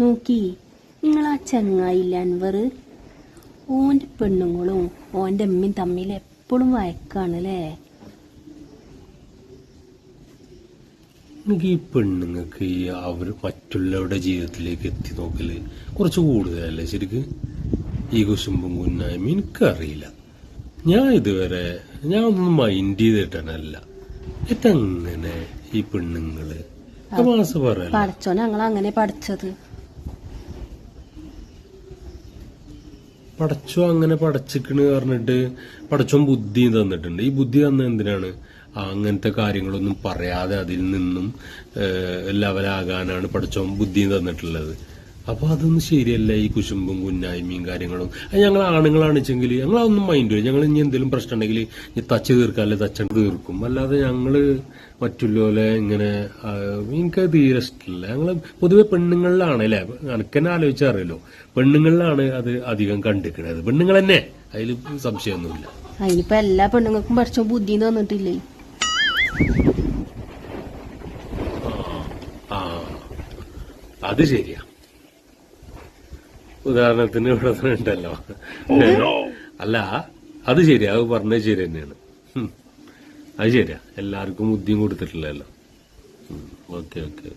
നോക്കി. നിങ്ങൾ ആ ചങ്ങായില്ല അൻവർ ഓന്റെ പെണ്ണുങ്ങളും ഓന്റെ അമ്മയും തമ്മിൽ എപ്പോഴും വഴക്കാണ് അല്ലേ എനിക്ക് ഈ പെണ്ണുങ്ങൾക്ക് ഈ അവർ മറ്റുള്ളവരുടെ ജീവിതത്തിലേക്ക് എത്തി നോക്കൽ കുറച്ച് കൂടുതലല്ലേ ശരിക്ക്? ഈ കുശുമ്പും കുന്നായ്മ എനിക്കറിയില്ല. ഞാൻ ഇതുവരെ ഞാൻ ഒന്നും മൈൻഡ് ചെയ്തിട്ടനല്ല ഇതങ്ങനെ ഈ പെണ്ണുങ്ങൾ? പഠിച്ചോ ഞങ്ങൾ അങ്ങനെ പഠിച്ചത്. പടച്ചോ അങ്ങനെ പടച്ചിക്കണ് പറഞ്ഞിട്ട് പടച്ചോൻ ബുദ്ധി തന്നിട്ടുണ്ട്. ഈ ബുദ്ധി തന്ന എന്തിനാണ്? അങ്ങനത്തെ കാര്യങ്ങളൊന്നും പറയാതെ അതിൽ നിന്നും ലെവലാകാനാണ് പടച്ചോൻ ബുദ്ധി തന്നിട്ടുള്ളത്. അപ്പൊ അതൊന്നും ശരിയല്ല ഈ കുശുമ്പും കുന്നായ്മയും കാര്യങ്ങളും. അത് ഞങ്ങൾ ആണുങ്ങളാണെച്ചെങ്കിൽ ഞങ്ങൾ അതൊന്നും മൈൻഡ് ചെയ്യും ഞങ്ങൾ ഇനി എന്തെങ്കിലും പ്രശ്നം ഉണ്ടെങ്കിൽ ഇനി തച്ച് തീർക്കാല്ലേ? തച്ച തീർക്കും. അല്ലാതെ ഞങ്ങൾ മറ്റുള്ളവരെ ഇങ്ങനെ എനിക്ക് തീരെ ഇഷ്ടമില്ല ഞങ്ങൾ പൊതുവെ പെണ്ണുങ്ങളിലാണ് അല്ലെ? എനിക്കെന്നെ ആലോചിച്ചറിയല്ലോ പെണ്ണുങ്ങളിലാണ് അത് അധികം കണ്ടിരിക്കണത്. പെണ്ണുങ്ങൾ തന്നെ അതിൽ സംശയമൊന്നുമില്ല. അതിനിപ്പോ എല്ലാ പെണ്ണുങ്ങൾക്കും പഠിച്ചോ ബുദ്ധി തന്നിട്ടില്ലേ ആ. അത് ശരിയാ. ഉദാഹരണത്തിന് ഇവിടെ തന്നെ ഉണ്ടല്ലോ. അല്ല അത് ശരിയാ. അത് പറഞ്ഞത് ശരി തന്നെയാണ്. അത് ശരിയാ. എല്ലാവർക്കും ബുദ്ധിയും കൊടുത്തിട്ടില്ലല്ലോ. Okay okay.